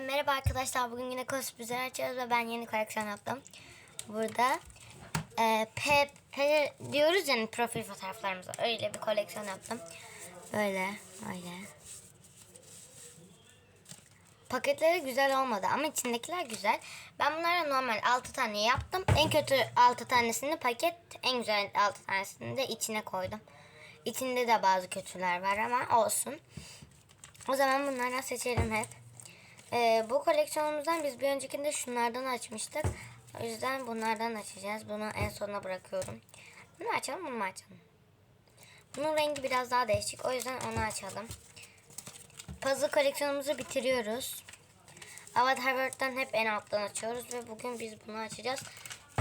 merhaba arkadaşlar. Bugün yine kosmüzler açıyoruz ve ben yeni koleksiyon yaptım. Burada e, P, diyoruz yani profil fotoğraflarımıza. Öyle bir koleksiyon yaptım. Böyle, böyle. Paketleri güzel olmadı ama içindekiler güzel. Ben bunlara normal 6 tane yaptım. En kötü 6 tanesini paket, en güzel 6 tanesini de içine koydum. İçinde de bazı kötüler var ama olsun. O zaman bunlardan seçelim hep. Ee, bu koleksiyonumuzdan biz bir öncekinde şunlardan açmıştık. O yüzden bunlardan açacağız. Bunu en sona bırakıyorum. Bunu açalım, bunu açalım? Bunun rengi biraz daha değişik. O yüzden onu açalım. Puzzle koleksiyonumuzu bitiriyoruz. Avatar World'den hep en alttan açıyoruz ve bugün biz bunu açacağız.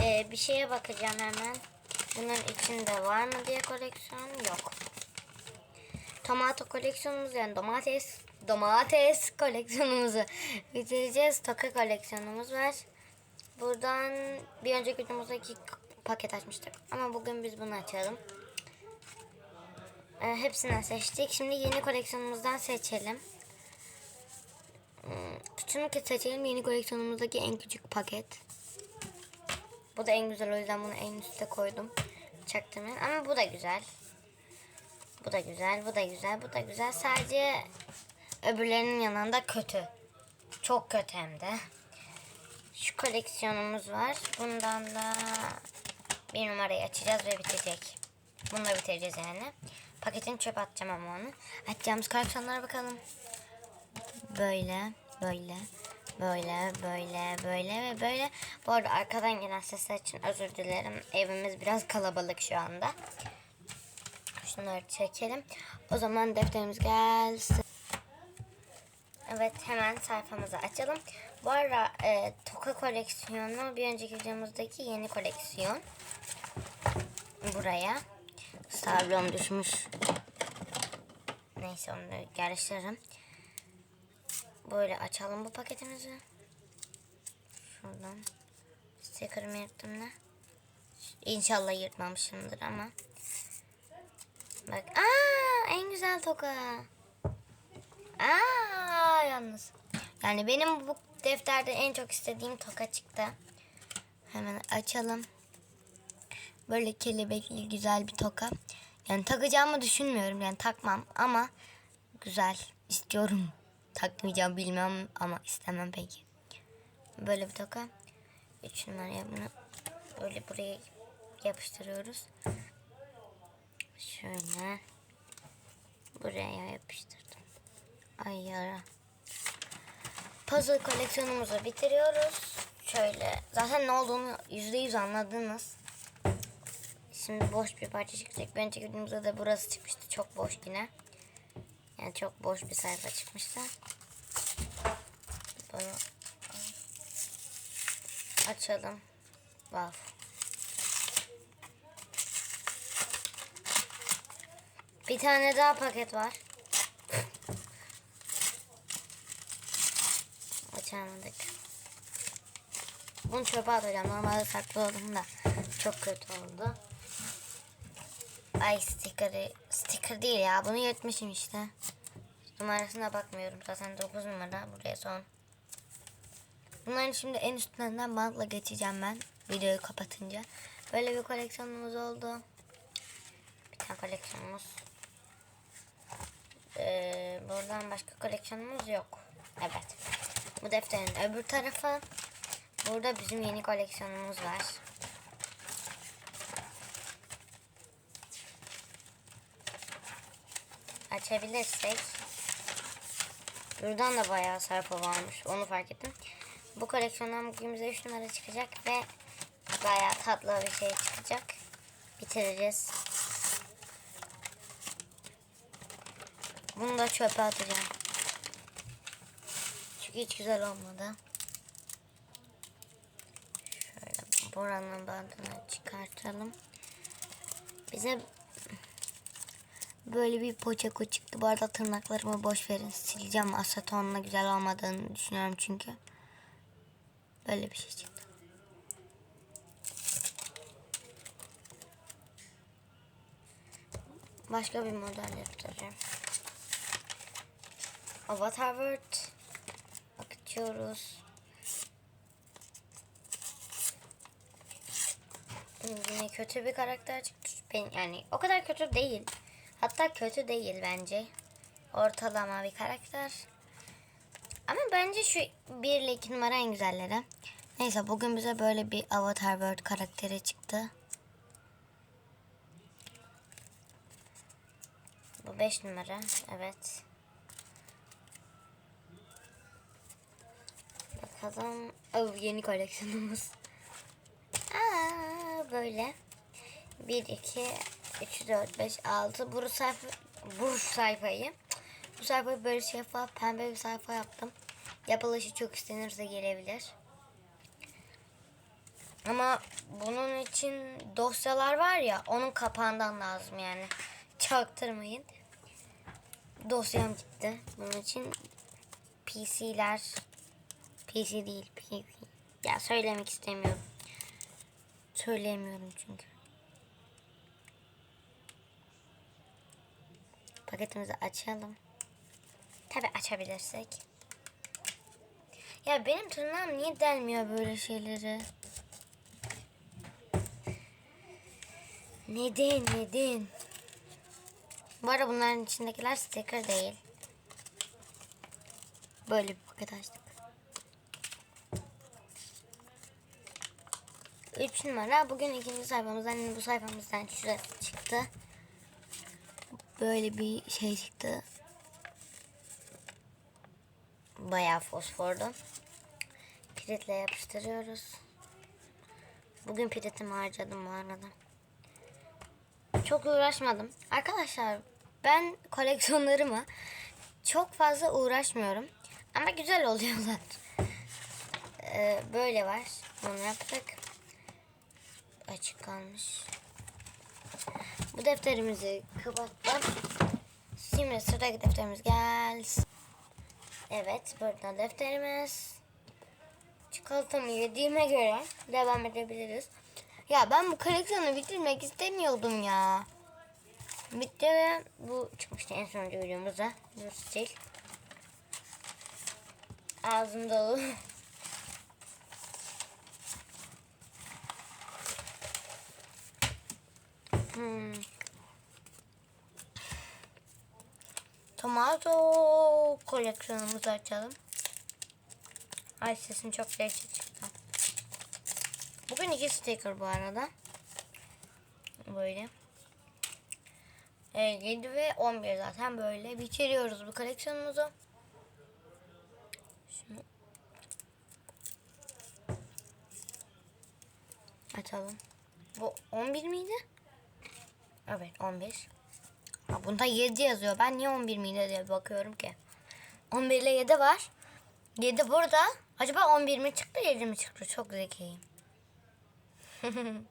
Ee, bir şeye bakacağım hemen. Bunun içinde var mı diye koleksiyon yok. Tomato koleksiyonumuz yani domates domates koleksiyonumuzu bitireceğiz. Toka koleksiyonumuz var. Buradan bir önceki videomuzda iki paket açmıştık. Ama bugün biz bunu açalım. Ee, hepsinden seçtik. Şimdi yeni koleksiyonumuzdan seçelim. Hmm, Şunu ki seçelim. Yeni koleksiyonumuzdaki en küçük paket. Bu da en güzel o yüzden bunu en üste koydum. Çaktırmayın. Ama bu da güzel. Bu da güzel, bu da güzel, bu da güzel. Sadece öbürlerinin yanında kötü. Çok kötü hem de. Şu koleksiyonumuz var. Bundan da bir numarayı açacağız ve bitecek. Bunu da bitireceğiz yani. Paketini çöpe atacağım ama onu. Açacağımız koleksiyonlara bakalım. Böyle, böyle, böyle, böyle, böyle ve böyle. Bu arada arkadan gelen sesler için özür dilerim. Evimiz biraz kalabalık şu anda. Şunları çekelim. O zaman defterimiz gelsin. Evet hemen sayfamızı açalım. Bu arada e, Toka koleksiyonu bir önceki videomuzdaki yeni koleksiyon. Buraya. Sablon düşmüş. Neyse onu yarıştırırım. Böyle açalım bu paketimizi. Şuradan. Sticker'ımı yırttım da. İnşallah yırtmamışımdır ama. Bak. Aa en güzel toka. Aa yalnız. Yani benim bu defterde en çok istediğim toka çıktı. Hemen açalım. Böyle kelebekli güzel bir toka. Yani takacağımı düşünmüyorum. Yani takmam ama güzel. istiyorum. Takmayacağım bilmem ama istemem peki. Böyle bir toka. Üç numaraya bunu böyle buraya yapıştırıyoruz. Şöyle buraya yapıştırdım. Ay yara. Puzzle koleksiyonumuzu bitiriyoruz. Şöyle zaten ne olduğunu yüzde yüz anladınız. Şimdi boş bir parça çıkacak. Önceki videomuzda da burası çıkmıştı. Çok boş yine. Yani çok boş bir sayfa çıkmıştı. Bunu açalım. Wow. Bir tane daha paket var. Açamadık. Bunu çöpe atacağım. Normalde saklı oldum da çok kötü oldu. Ay sticker'ı sticker değil ya. Bunu yırtmışım işte. Numarasına bakmıyorum. Zaten 9 numara. Buraya son. Bunların şimdi en üstlerinden bantla geçeceğim ben. Videoyu kapatınca. Böyle bir koleksiyonumuz oldu. Bir tane koleksiyonumuz. Ee, buradan başka koleksiyonumuz yok. Evet. Bu defterin öbür tarafı. Burada bizim yeni koleksiyonumuz var. Açabilirsek. Buradan da bayağı sayfa varmış. Onu fark ettim. Bu koleksiyondan bugün bize 3 numara çıkacak ve bayağı tatlı bir şey çıkacak. Bitireceğiz. Bunu da çöpe atacağım. Çünkü hiç güzel olmadı. Şöyle buranın bandını çıkartalım. Bize böyle bir poçako çıktı. Bu arada tırnaklarımı boş verin. Sileceğim. Asetonla güzel olmadığını düşünüyorum çünkü. Böyle bir şey çıktı. Başka bir model yaptıracağım. Avatar World. Bakıcı açıyoruz. Yine kötü bir karakter çıktı. Ben, yani o kadar kötü değil. Hatta kötü değil bence. Ortalama bir karakter. Ama bence şu 1 ile 2 numara en güzelleri. Neyse bugün bize böyle bir Avatar World karakteri çıktı. Bu 5 numara. Evet. Bakalım. Oh, yeni koleksiyonumuz. Aa, böyle. 1, 2, 3, 4, 5, 6. Bu sayfa, bu sayfayı. Bu sayfayı böyle şeffaf pembe bir sayfa yaptım. Yapılışı çok istenirse gelebilir. Ama bunun için dosyalar var ya onun kapağından lazım yani. Çaktırmayın. Dosyam gitti. Bunun için PC'ler PC değil PC. Ya söylemek istemiyorum. Söyleyemiyorum çünkü. Paketimizi açalım. Tabi açabilirsek. Ya benim tırnağım niye delmiyor böyle şeyleri? Neden neden? Bu arada bunların içindekiler sticker değil. Böyle bir paket açtık. 3 numara. Bugün ikinci sayfamızdan yani bu sayfamızdan şurası çıktı. Böyle bir şey çıktı. Bayağı fosforlu. Piritle yapıştırıyoruz. Bugün piritimi harcadım bu arada. Çok uğraşmadım. Arkadaşlar ben koleksiyonlarıma çok fazla uğraşmıyorum. Ama güzel oluyorlar. Ee, böyle var. Bunu yaptık. Açık kalmış. Bu defterimizi kapattım. Şimdi sıradaki defterimiz gelsin. Evet burada defterimiz. Çikolatamı yediğime göre devam edebiliriz. Ya ben bu koleksiyonu bitirmek istemiyordum ya. Bitti ve bu çıkmıştı en sonuncu videomuzda. Bu stil. Ağzım dolu. Hmm. Tomato koleksiyonumuzu açalım. Ay sesim çok değişik çıktı. Bugün iki sticker bu arada. Böyle. E, 7 ve 11 zaten böyle bitiriyoruz bu koleksiyonumuzu. Şimdi açalım. Bu 11 miydi? Evet 11. Ha, bunda 7 yazıyor. Ben niye 11 miydi diye bakıyorum ki. 11 ile 7 var. 7 burada. Acaba 11 mi çıktı 7 mi çıktı? Çok zekiyim.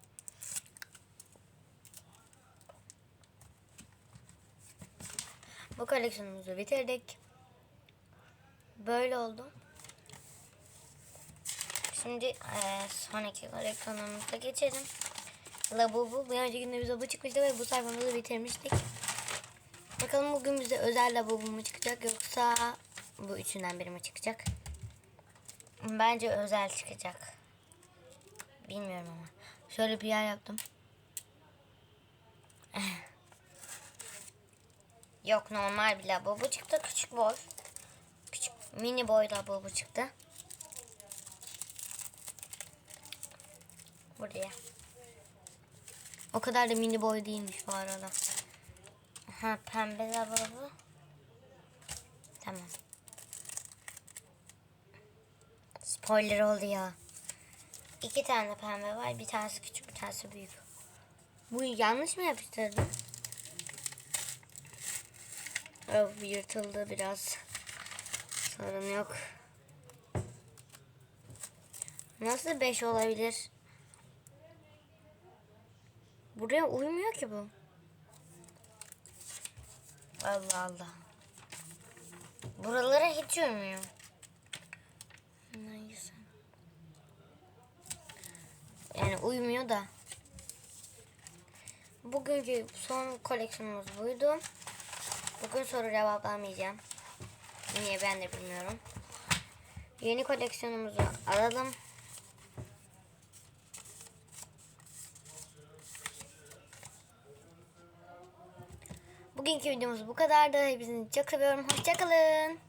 Bu koleksiyonumuzu bitirdik. Böyle oldu. Şimdi eee, sonraki koleksiyonumuza geçelim. Labubu. Bir önceki günde bize bu çıkmıştı ve bu sayfamızı bitirmiştik. Bakalım bugün bize özel labubu mu çıkacak yoksa bu üçünden biri mi çıkacak? Bence özel çıkacak. Bilmiyorum ama. Şöyle bir yer yaptım. Yok normal bir labubu çıktı. Küçük boy. Küçük mini boy labubu çıktı. Buraya. O kadar da mini boy değilmiş bu arada. Ha pembe lavabo. Tamam. Spoiler oldu ya. İki tane pembe var. Bir tanesi küçük bir tanesi büyük. Bu yanlış mı yapıştırdım? Of yırtıldı biraz. Sorun yok. Nasıl 5 olabilir? Buraya uymuyor ki bu. Allah Allah. Buralara hiç uymuyor. Neyse. Yani uymuyor da. Bugünkü son koleksiyonumuz buydu. Bugün soru cevaplamayacağım. Niye ben de bilmiyorum. Yeni koleksiyonumuzu alalım. Bugünkü videomuz bu kadardı. Hepinizi çok seviyorum. Hoşçakalın.